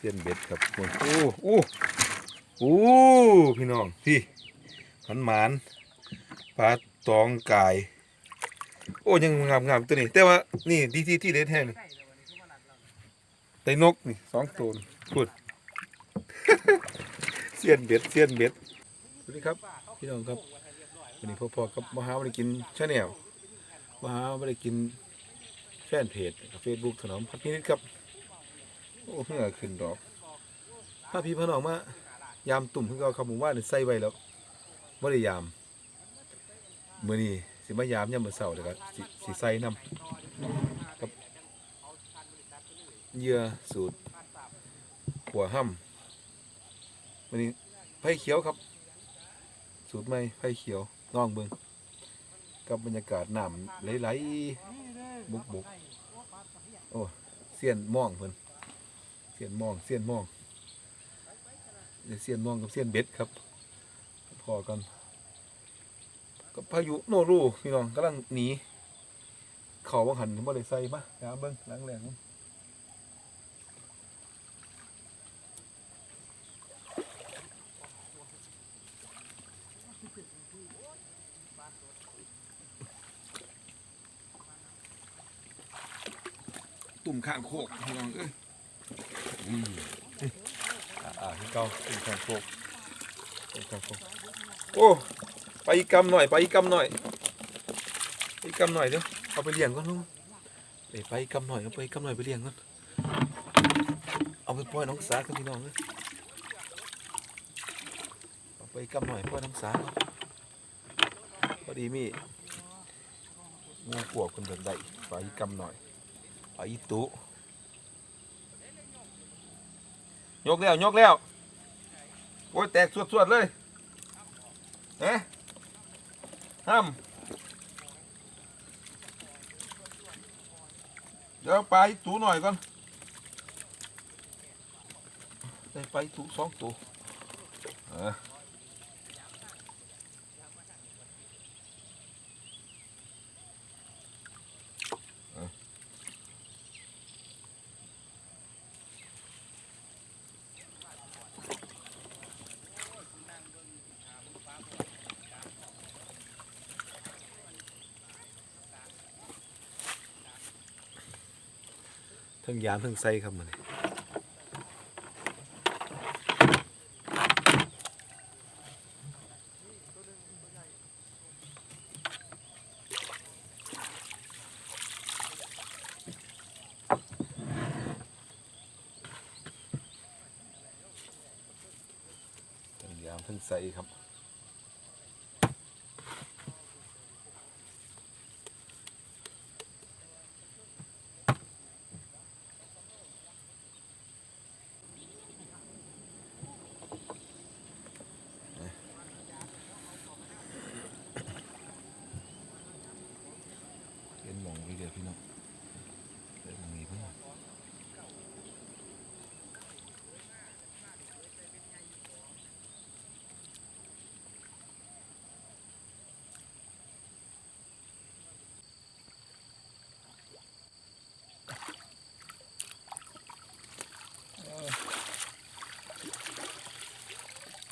เสียนเบ็ดครับโอ้โอ้โอ้โอ้พี่น้องพี่หันหมานปลาตองกาย โอ้ยังงามงามตัวนี้แต่ว่านี่ที่ที่ที่เด็ดแท้นี่ไตนกนี่สองตัวพูดเสียนเบ็ดเสียนเบ็ดสวัสดีครับ พี่น้องครับวันนี้พ่อๆกับมหาบริกินชาแนลมหาบริกินแฟนเพจเฟซบุ๊กถนอมพัดพินิจครับ โอ้เหงื่อขึ้นดอกถ้าพี่พอน้องมายามตุ่มเพิ่งเอาคำหมู่ว่านใส่ไว้แล้วบ่ได้ยามมื้อนี้สิมายามยามมื้อเช้าเด้อครับสิสิใส่นํกับเหยื่อสูตรขัวห้ำมื้อนี้ไผ่เขียวครับ สูตรใหม่ไผ่เขียวน้องเบิ่งกับบรรยากาศน้ำไหลๆบุกๆโอ้เสียนม่องเพิ่น เสียนมอง เสียนมองเดี๋ยวเสียนมองกับเสียนเบ็ดครับพอกันกับพายุโนรูพี่น้องกำลังหนีเขาบังหันบ่ได้ใส่มาอย่าเบิ่งหลังแหลงตุ่มข้างโคกพี่น้องเอ้ย อ่าอ่าที่เก่าเป็นข้างโคกเป็นข้างโคกโอ้ไปอีกกำหน่อยไปอีกกำหน่อยไปอีกกำหน่อยเดี๋ยวเอาไปเลี้ยงก่อนลุงเดี๋ยวไปอีกกำหน่อยเอาไปอีกกำหน่อยไปเลี้ยงก่อนเอาไปปล่อยน้องสากับพี่น้องเลยเอาไปอีกกำหน่อยปล่อยน้องสาก่อนพอดีมีงูปวกคนเดินได้ไปอีกกำหน่อยไปอีตุ ยกแล้วยกแล้วโอ้ยแตกสวดๆเลยเอ๊ะห้ามเดี๋ยวไปถูหน่อยก่อนได้ไปถูสองตัวอ่าเออ ทั้งยามทั้งไส้ครับมันทั้งยามทั้งไส้ครับ เห็นหมองไปเดียวพี่น้องเดินมองนี้เพื่อน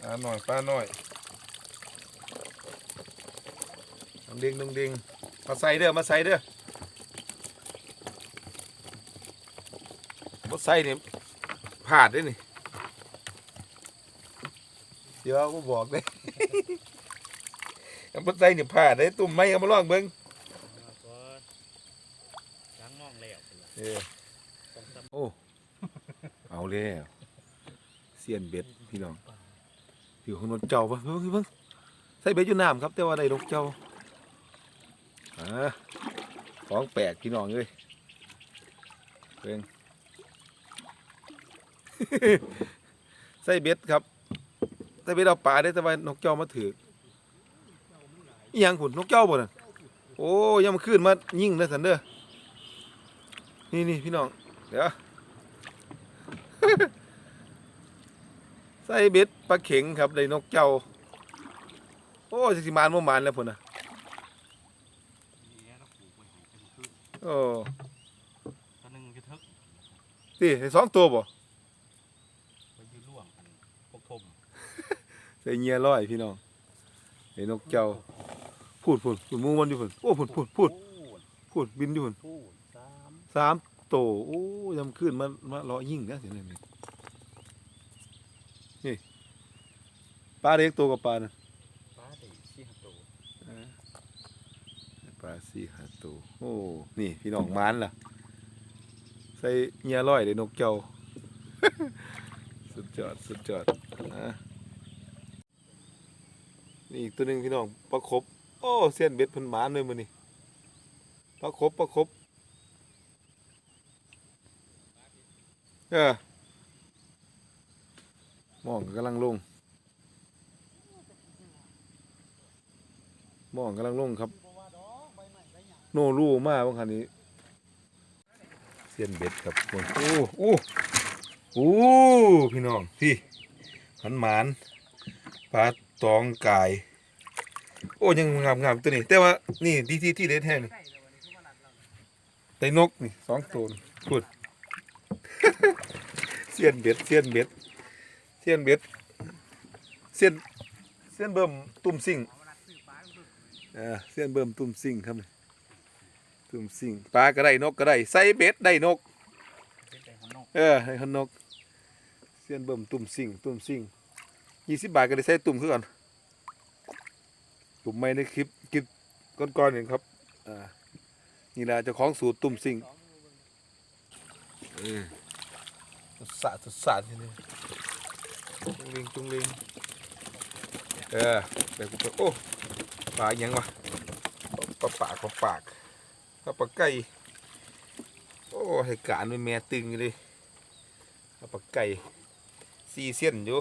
ปลาหน่อยปลาหน่อยน้องดิงน้องดิงมาใส่เด้อมาใส่เด้อมาใส่เนี่ยพลาดด้วยนี่เดี๋ยวก็บอกเลยเอามาใส่เนี่ยพลาดได้ตุ่มไม่เอามาลองเบิ้งก็ล้างมองแล้วเป็นไรเออโอ้ เอาแล้วเสียนเบ็ดพี่น้อง อยู่ข้างนนเจ้าปะเพิ่งเพิ่งใส่เบ็ดอยู่น้ำครับ แต่ว่าได้นกเจ้าอ่าของแปลกพี่น้องเลยเพิ่งใส่เบ็ดครับใส่เบ็ดเอาปลาได้แต่ว่านกเจ้ามาถือยังขุนนกเจ้าบ่น่ะโอ้ยังมาขึ้นมายิ่งเลยสันเด้อนี่นี่พี่น้องเดี๋ยว ใส่เบ็ดปลาเข็งครับในนกเจ้า โอ้สิสิมานบ่มานแล้วพุ่นน่ะโอ้ตัวนึงจะทึกที่สองตัวบ่ไปยืนล่วงพกทมใส่เงียร้อยพี่น้องในนกเจ้าพูดพูดพูดมูมันอยู่พูดโอ้พูดพูดพูดพูดบินอยู่พูดสามโตโอ้ยำขึ้นมามาเลาะยิ่งนะเสียงนี่ นี่ปลาเล็กตัวกับปลานะป้าได้สี่ห้าตัวปลาสี่ห้าตัวโอ้นี่พี่น้องมานล่ะ ใส่เหงียร้อยเลยนกเจ้า สุดยอดสุดยอดอะนี่อีกตัวหนึ่งพี่น้องปลาครบโอ้เสี้ยนเบ็ดเพันหมานเลยมือนี่ปลาครบปลาครบเออ มองกำลังลงมองกำลังลงครับ โนรูมากบางคันนี้เสี้ยนเบ็ดครับคนโอ้โอ้โอ้พี่น้องพี่หันหมานปลาตองกาย โอ้ยังงามงามตัวนี้ แต่ว่านี่ที่ที่ที่เด็ดแท้นี่ไตนกนี่สองตัวพูดเสี้ยนเบ็ดเสี้ยนเบ็ด เสี้ยนเบ็ดเสี้ยนเสี้ยนเบิ่มตุ่มซิ่งอ่าเสี้ยนเบิ่มตุ่มซิ่งครับตุ่มซิ่งปลาก็ได้นกก็ได้ใส่เบ็ดได้นก เออกเออให้คนนกเสี้ยนเบิ่มตุ่มซิ่งตุ่มซิ่งยี่สิบบาทก็ได้ใส่ตุ่มคือกันตุ่มไม่ในคลิปคลิปก่อนๆเองครับอ่านี่แหละเจ้าของสูตรตุ่มซิ่งสะสะสะทีนี้ จุงลิงจุงลิงเออเดี๋ยวกูไปโอ้ปลาอย่างวะปลาปากปลาปากปลาปลาไก่โอ้ให้การเป็นแม่ตึงเลยปลาปลาไก่ซีเซียนอยู่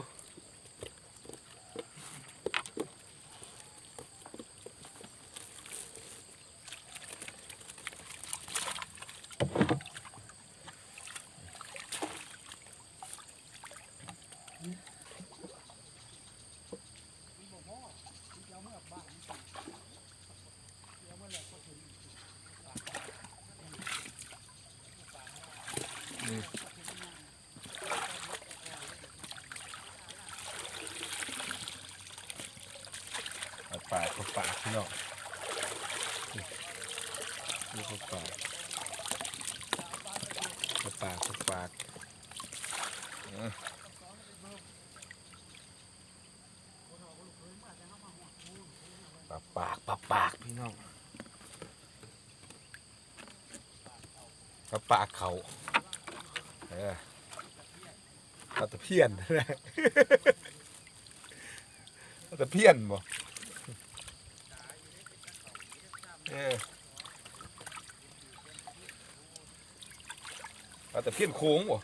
เอาปากเอาพี่น้องนี่นี่เอาปากเอาปากเอาปาปากปากปากปากพี่น้องปากปากเขาเออปลาตะเพียนปลาตะเพียนบ่ เออปลาตะเพี้ยนโค้งบ่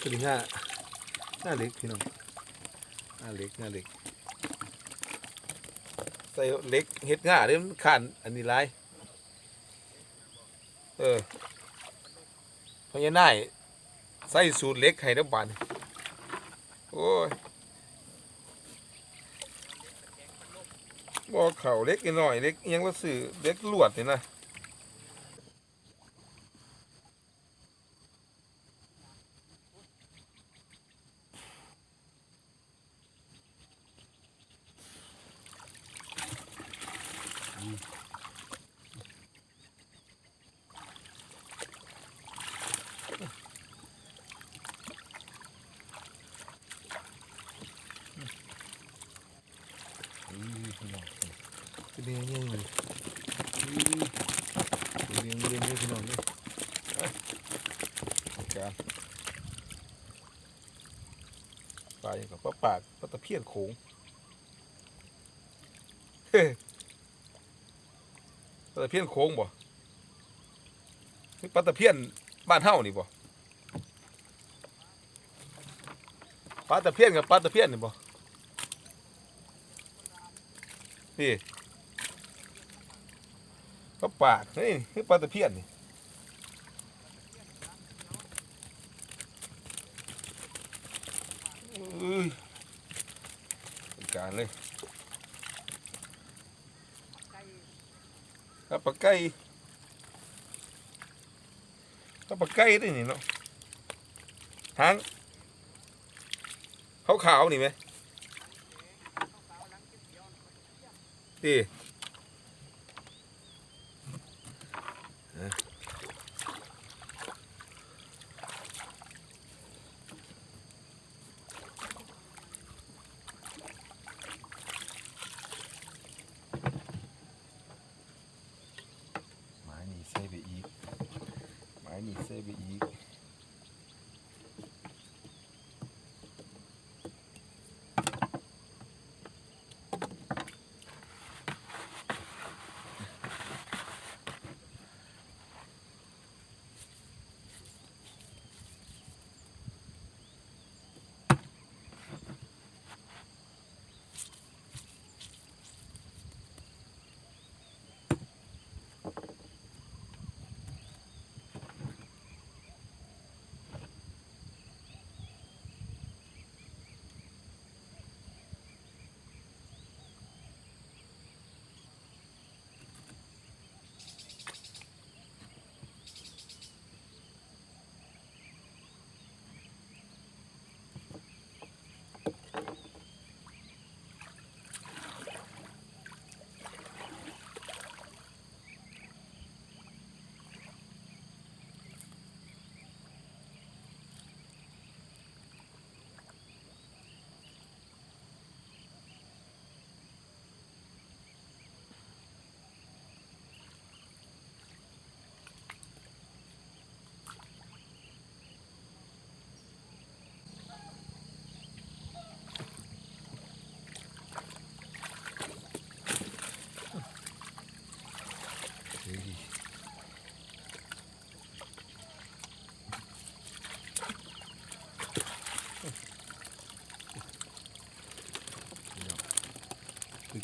ตัวนี้หน้าหน้าเล็กพี่น้องหน้าเล็กหน้าเล็กใส่เล็กเฮ็ดง่าเด้มันขันอันนี้ไร เออพราะยังได้ใส่สูตรเล็กให้น้ำบานโอ้ยบอเข่าเล็กนิดหน่อยเล็กอิหยังละสื่อเล็กลวดนี่นะจะ เลี้ยงยังไงเลี้ยงเลี้ยงเลี้ยงพี่น้องเลยการปลาอย่างกับปลาปากปลาตะเพียนโขงเฮ้ปลาตะเพียนโค้งบ่ปลาตะเพียนบ้านเฮานี่บ่ปลาตะเพียนกับปลาตะเพียนนี่บ่นี่ ปลาปากนี่นี่ปลาตะเพียนนี่อุ้ยเป็นการเลยปลาไก่ถ้าปลาไก่ได้นี่เนาะหางขาขาวๆนี่ไหมดี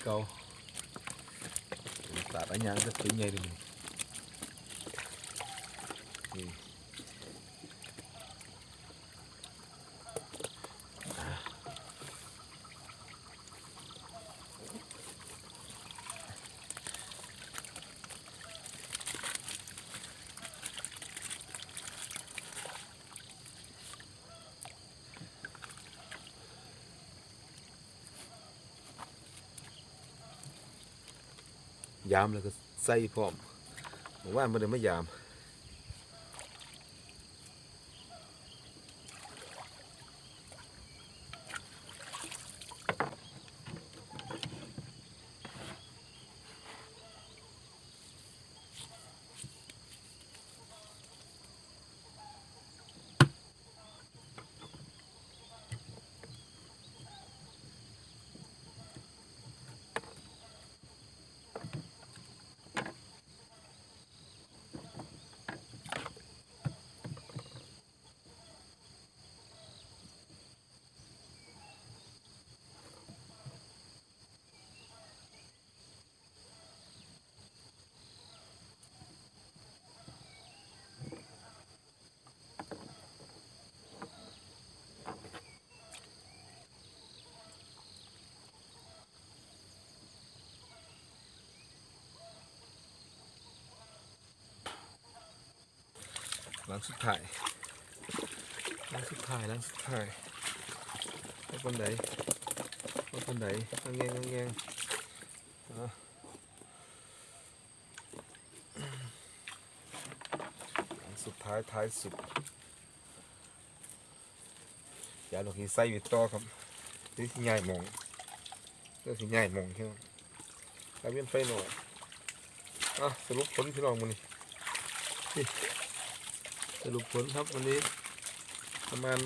คือเกาตัดอันยังจะเป็นไงดิมึงนี่ ยามแล้วก็ใส่พร้อมผมว่ามันเลยไม่ยาม หลังสุดท้ายหลังสุดท้ายหลังสุดท้ายเอาคนไหนเอาคนไหนเอาแงงเอาแงงอะหลังสุดท้ายท้ายสุดอย่าหลอกหิใส่วิตต่อครับนี่สิง่ายมองนี่สิง่ายมองใช่ไหมกลายเป็นไฟหน่อยอะสรุปผลพี่น้องมันนี่ สรุปผลครับวันนี้ประมาณ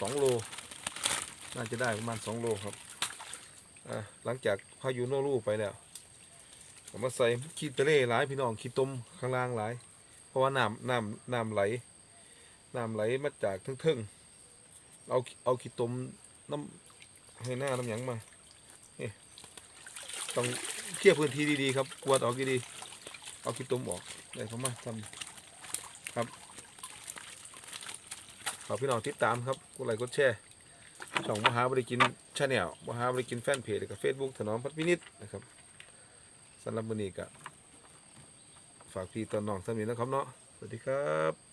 สองโล น่าจะได้ประมาณสองโลครับหลังจากพายุโนรูไปแล้วมาใส่ขี้ตะเล่หลายพี่น้องขี้ต้มข้างล่างหลาย เพราะว่าน้ำน้ำน้ำไหลน้ำไหลมาจากทึ่งๆเอาเอาขี้ต้มน้ำให้หน้าน้ำหยังมาต้องเคลียร์พื้นที่ดีๆครับกวาดออกดีๆเอาขี้ต้มออกได้เขามาทำ ขอพี่น้องติดตามครับกดไลค์กดแชร์ช่องมหาบริกินชาแนลมหาบริกินแฟนเพจและก็เฟซบุ๊กถนอมพัฒวินิตนะครับสำหรับมือนี้ก็ฝากพี่ตอนน้องสามีนะครับเนาะสวัสดีครับ